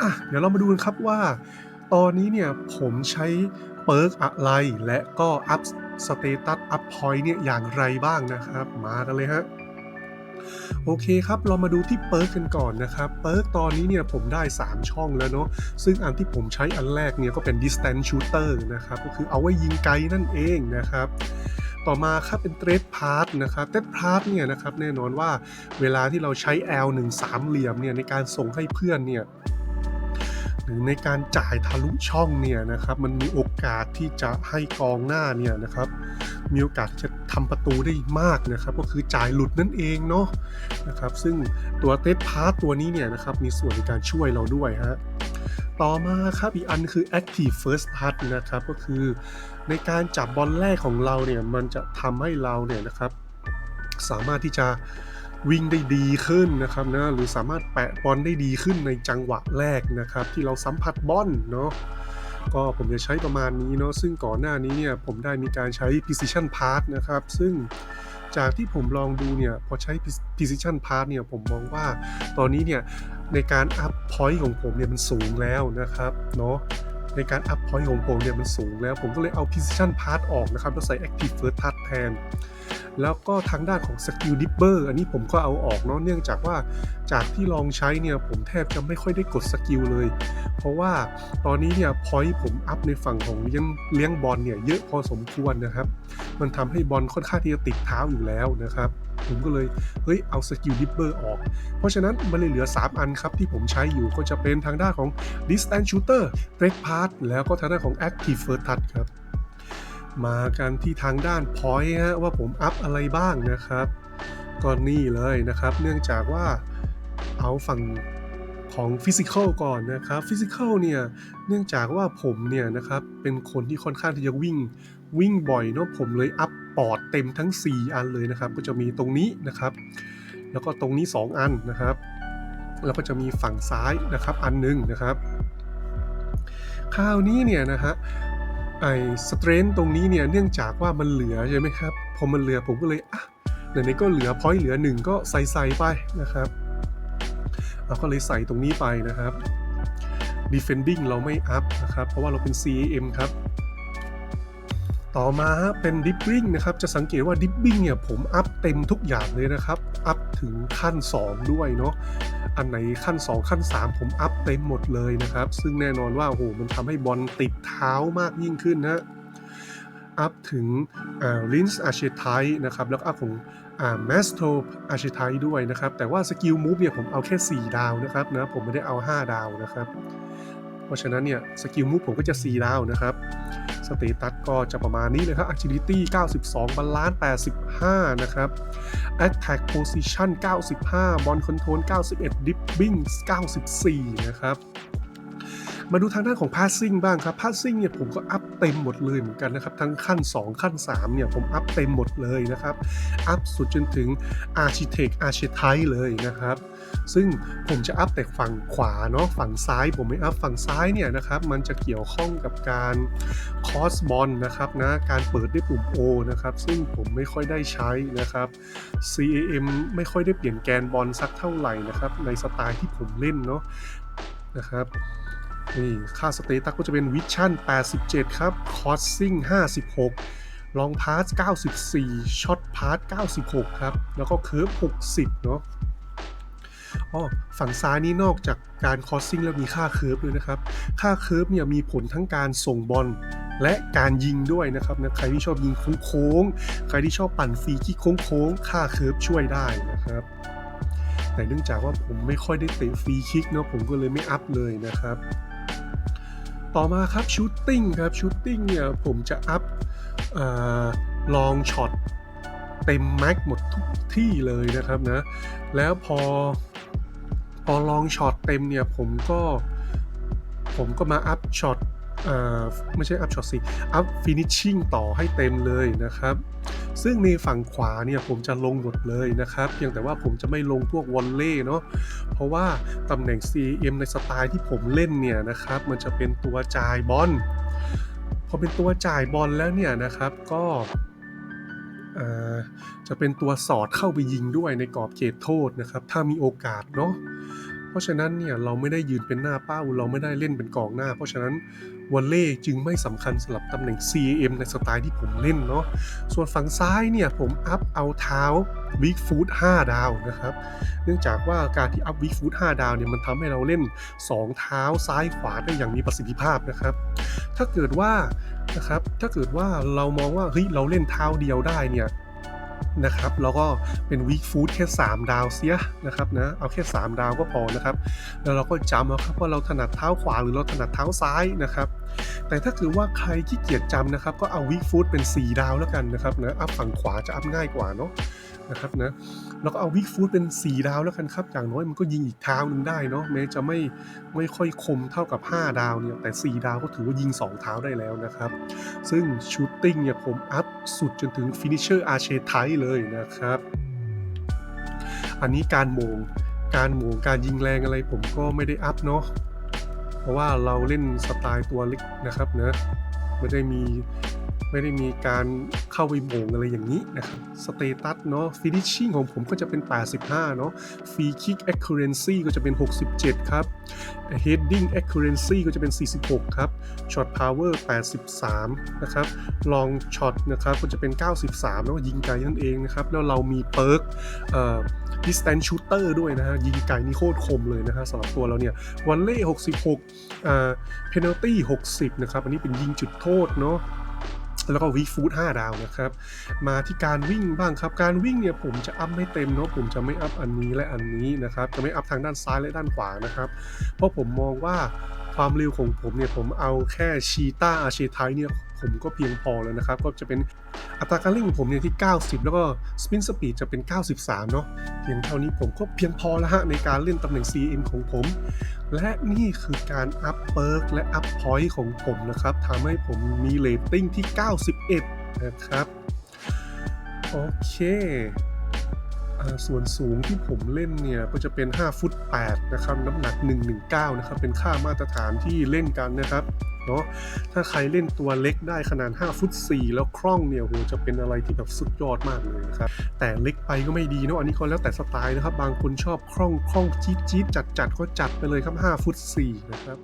อะเดี๋ยวเรามาดูกันครับว่า ตอนนี้เนี่ยผมใช้เปิร์กอะไร และก็อัพสเตตัสอัพพอยต์เนี่ยอย่างไรบ้างนะครับ มากันเลยฮะโอเคครับ เรามาดูที่เปิร์กกันก่อนนะครับเปิร์กตอนนี้เนี่ยผมได้ 3 ช่องแล้วเนาะซึ่งอันที่ผมใช้อันแรกเนี่ยก็เป็น distance shooter นะครับ ก็คือเอาไว้ยิงไกลนั่นเองนะครับ ต่อมาครับเป็น t r a d part นะครับ t r a d part เนี่ยนะครับแน่นอนว่าเวลาที่เราใช้ L 1 3เหลี่ยมเนี่ยในการส่งให้เพื่อนเนี่ย ในการจ่ายทะลุช่องเนี่ยนะครับมันมีโอกาสที่จะให้กองหน้าเนี่ยนะครับมีโอกาสจะทำประตูได้มากนะครับ ก็คือจ่ายหลุดนั่นเองเนาะนะครับซึ่งตัวเต p พาร์ตตัวนี้เนี่ยนะครับมีส่วนในการช่วยเราด้วยฮะต่อมาครับอีกอันคือ active first pass นะครับก็คือในการจับบอลแรกของเราเนี่ยมันจะทำให้เราเนี่ยนะครับสามารถที่จะ วิ่งได้ดีขึ้นนะครับนะหรือสามารถแปะบอลได้ดีขึ้นในจังหวะแรกนะครับ ที่เราสัมผัสบอลเนาะก็ผมจะใช้ประมาณนี้เนาะซึ่งก่อนหน้านี้เนี่ยผมได้มีการใช้ precision pass นะครับ ซึ่งจากที่ผมลองดูเนี่ยพอใช้ precision pass เนี่ยผมมองว่าตอนนี้เนี่ยในการ up point ของผมเนี่ยมันสูงแล้วนะครับเนาะในการ up point ของผมเนี่ยมันสูงแล้ว ผมก็เลยเอา precision pass ออกนะครับแล้วใส่ active first pass แทน แล้วก็ทางด้านของ Skill Dipper อันนี้ผมก็เอาออกเนาะเนื่องจากว่าจากที่ลองใช้เนี่ยผมแทบจะไม่ค่อยได้กดสกิลเลย เพราะว่าตอนนี้เนี่ยพอยต์ผมอัพในฝั่งของเลี้ยงเลี้ยงบอลเนี่ยเยอะพอสมควรนะครับ มันทำให้บอลค่อนข้างที่จะติดเท้าอยู่แล้วนะครับผมก็เลยเฮ้ยเอาสกิลดิปเปอร์ออก เพราะฉะนั้นมันเลยเหลือ 3 อันครับ ที่ผมใช้อยู่ก็จะเป็นทางด้านของ Distance Shooter Red Pass แล้วก็ทางด้านของ Active First Touch ครับ มากันที่ทางด้าน point ฮะว่าผมอัพอะไรบ้างนะครับก็นี่เลยนะครับ เนื่องจากว่าเอาฝั่งของฟิสิก a l ก่อนนะครับฟิสิก a l เนี่ยเนื่องจากว่าผมเนี่ยนะครับเป็นคนที่ค่อนข้างที่จะวิ่งวิ่งบ่อยเนาะผมเลยอัพปอดเต็มทั้ง 4 อันเลยนะครับ ก็จะมีตรงนี้นะครับ แล้วก็ตรงนี้ 2 อันนะครับ แล้วก็จะมีฝั่งซ้ายนะครับอันหนึงนะครับ คราวนี้เนี่ยนะฮะ ไอ้สเตรนตรงนี้เนี่ยเนื่องจากว่ามันเหลือใช่ไหมครับพอมันเหลือผมก็เลยอะไหนๆก็เหลือพอยเหลือหนึ่งก็ใส่ใส่ไปนะครับเราก็เลยใส่ตรงนี้ไปนะครับ defending เราไม่อัพนะครับ เพราะว่าเราเป็น CAM ครับ ต่อมาฮะเป็น dipping นะครับ จะสังเกตว่า dipping เนี่ยผมอัพเต็มทุกอย่างเลยนะครับ อัพถึงขั้น 2 ด้วยเนาะ อันไหนขั้น 2 ขั้น 3 ผมอัพเต็มหมดเลยนะครับ ซึ่งแน่นอนว่าโอ้โหมันทำให้บอลติดเท้ามากยิ่งขึ้นนะอัพถึงลินส์อาเชไทนะครับ แล้วก็อัพของแมสโทอาเชไทด้วยนะครับ แต่ว่าสกิลมูฟเนี่ยผมเอาแค่ 4 ดาวนะครับนะ ผมไม่ได้เอา 5 ดาวนะครับ เพราะฉะนั้นเนี่ยสกิลมูฟผมก็จะ 4 ดาวนะครับ สเตตัสก็จะประมาณนี้เลยครับ agility 92 balance 85 นะครับ attack position 95 ball control 91 dipping 94 นะครับ มาดูทางด้านของ passing บ้างครับ passing เนี่ยผมก็อัพเต็มหมดเลยเหมือนกันนะครับ ทั้งขั้น 2 ขั้น 3 เนี่ยผมอัพเต็มหมดเลยนะครับ อัพสุดจนถึง architect archetype เลยนะครับ ซึ่งผมจะอัพแต่ฝั่งขวาเนาะฝั่งซ้ายผมไม่อัพฝั่งซ้ายเนี่ยนะครับมันจะเกี่ยวข้องกับการคอสบอลนะครับนะการเปิดด้วยปุ่ม O นะครับ ซึ่งผมไม่ค่อยได้ใช้นะครับ CAM ไม่ค่อยได้เปลี่ยนแกนบอลสักเท่าไหร่นะครับในสไตล์ที่ผมเล่นเนาะนะครับ นี่ค่าสเตตัสก็จะเป็นวิชั่น 87 ครับ คอสซิ่ง 56 ลองพาส 94 ช็อตพาส 96 ครับ แล้วก็เคิร์ฟ 60 เนาะอ๋อฝั่งซ้ายนี้นอกจากการคอสซิ่งแล้วมีค่าเคิร์ฟด้วยนะครับ ค่าเคิร์ฟเนี่ยมีผลทั้งการส่งบอลและการยิงด้วยนะครับนะใครที่ชอบยิงโค้งๆ ใครที่ชอบปั่นฟรีที่โค้งๆ ค่าเคิร์ฟช่วยได้นะครับแต่เนื่องจากว่าผมไม่ค่อยได้เตะฟรีคิกเนาะผมก็เลยไม่อัพเลยนะครับ ต่อมาครับชูตติ้งครับชูตติ้งเนี่ยผมจะอัพลองช็อตเต็มแม็กหมดทุกที่เลยนะครับนะ แล้วพอพอลองช็อตเต็มเนี่ยผมก็ผมก็มาอัพช็อต ไม่ใช่อัพช็อตสิอัพฟินิชชิ่งต่อให้เต็มเลยนะครับ ซึ่งในฝั่งขวาเนี่ยผมจะลงหมดเลยนะครับเพียงแต่ว่าผมจะไม่ลงพวกวอลเล่เนาะเพราะว่าตำแหน่ง CM ในสไตล์ที่ผมเล่นเนี่ยนะครับมันจะเป็นตัวจ่ายบอลพอเป็นตัวจ่ายบอลแล้วเนี่ยนะครับก็จะเป็นตัวสอดเข้าไปยิงด้วยในกรอบเขตโทษนะครับ ถ้ามีโอกาสเนาะ เพราะฉะนั้นเนี่ยเราไม่ได้ยืนเป็นหน้าเป้า เราไม่ได้เล่นเป็นกองหน้า เพราะฉะนั้นวอลเล่จึงไม่สำคัญสำหรับตำแหน่ง CAM ในสไตล์ที่ผมเล่นเนาะส่วนฝั่งซ้ายเนี่ยผมอัพเอาเท้า Big Foot 5 ดาวนะครับ เนื่องจากว่าการที่อัพ Big Foot 5 ดาวเนี่ยมันทำให้เราเล่น 2 เท้าซ้ายขวาได้อย่างมีประสิทธิภาพนะครับ ถ้าเกิดว่านะครับถ้าเกิดว่าเรามองว่าเฮ้ยเราเล่นเท้าเดียวได้เนี่ย นะครับแล้วก็เป็นวีคฟู้ดแค่ 3 ดาวเสียนะครับนะเอาแค่ 3 ดาวก็พอนะครับ แล้วเราก็จำเอาครับว่าเราถนัดเท้าขวาหรือเราถนัดเท้าซ้ายนะครับ แต่ถ้าคือว่าใครขี้เกียจจำนะครับ ก็เอาวีคฟู้ดเป็น 4 ดาวแล้วกันนะครับนะอัพฝั่งขวาจะอัพง่ายกว่าเนาะ นะครับนะแล้วก็เอา Weak Foot เป็น 4 ดาวแล้วกันครับ อย่างน้อยมันก็ยิงอีกเท้าหนึงได้เนาะแม้จะไม่ไม่ค่อยคมเท่ากับ 5 ดาวเนี่ยแต่ 4 ดาวก็ถือว่ายิง 2 เท้าได้แล้วนะครับ ซึ่งชูตติ้งเนี่ยผมอัพสุดจนถึง Finisher Archetype เลยนะครับ อันนี้การโมงการโหมงการยิงแรงอะไรผมก็ไม่ได้อัพเนาะเพราะว่าเราเล่นสไตล์ตัวเล็กนะครับเนะไม่ได้มี ไม่ได้มีการเข้าไปโมงอะไรอย่างนี้นะครับสเตตัสเนาะ finishing ของผมก็จะเป็น 85 เนาะ free kick accuracy ก็จะเป็น 67 ครับ heading accuracy ก็จะเป็น 46 ครับ shot power 83 นะครับ long shot นะครับก็จะเป็น 93 แล้วก็ยิงไกลนั่นเองนะครับ แล้วเรามีเปิร์กเอ่อ distance shooter ด้วยนะฮะ ยิงไกลนี่โคตรคมเลยนะฮะสำหรับตัวเราเนี่ยวันเล่ 66อ่า penalty 60 นะครับ อันนี้เป็นยิงจุดโทษเนาะ แล้วก็วีฟู้ดห้าดาวนะครับ มาที่การวิ่งบ้างครับ การวิ่งเนี่ยผมจะอัพไม่เต็มเนาะผมจะไม่อัพอันนี้และอันนี้นะครับ จะไม่อัพทางด้านซ้ายและด้านขวานะครับ เพราะผมมองว่าความเร็วของผมเนี่ยผมเอาแค่ชีตาอาเชไทเนี่ย ผมก็เพียงพอแล้วนะครับ ก็จะเป็นอัตราการเร่งของผมเนี่ยที่ 90 แล้วก็สปินสปีดจะเป็น 93 เนาะเพียงเท่านี้ผมก็เพียงพอแล้วฮะในการเล่นตำแหน่ง CM ของผม และนี่คือการอัพเปิร์กและอัพพอยต์ของผมนะครับทำให้ผมมีเลตติ้งที่ 91 นะครับ โอเค ส่วนสูงที่ผมเล่นเนี่ยก็จะเป็น 5 ฟุต 8 นะครับ น้ำหนัก 119 นะครับ เป็นค่ามาตรฐานที่เล่นกันนะครับเนาะถ้าใครเล่นตัวเล็กได้ขนาด 5 ฟุต 4 แล้วคล่องเนี่ยโหจะเป็นอะไรที่แบบสุดยอดมากเลยนะครับ แต่เล็กไปก็ไม่ดีเนาะอันนี้ก็แล้วแต่สไตล์นะครับ บางคนชอบคล่องคล่องจี๊ดจี๊ดจัดจัดก็จัดไปเลยครับ 5 ฟุต 4 นะครับ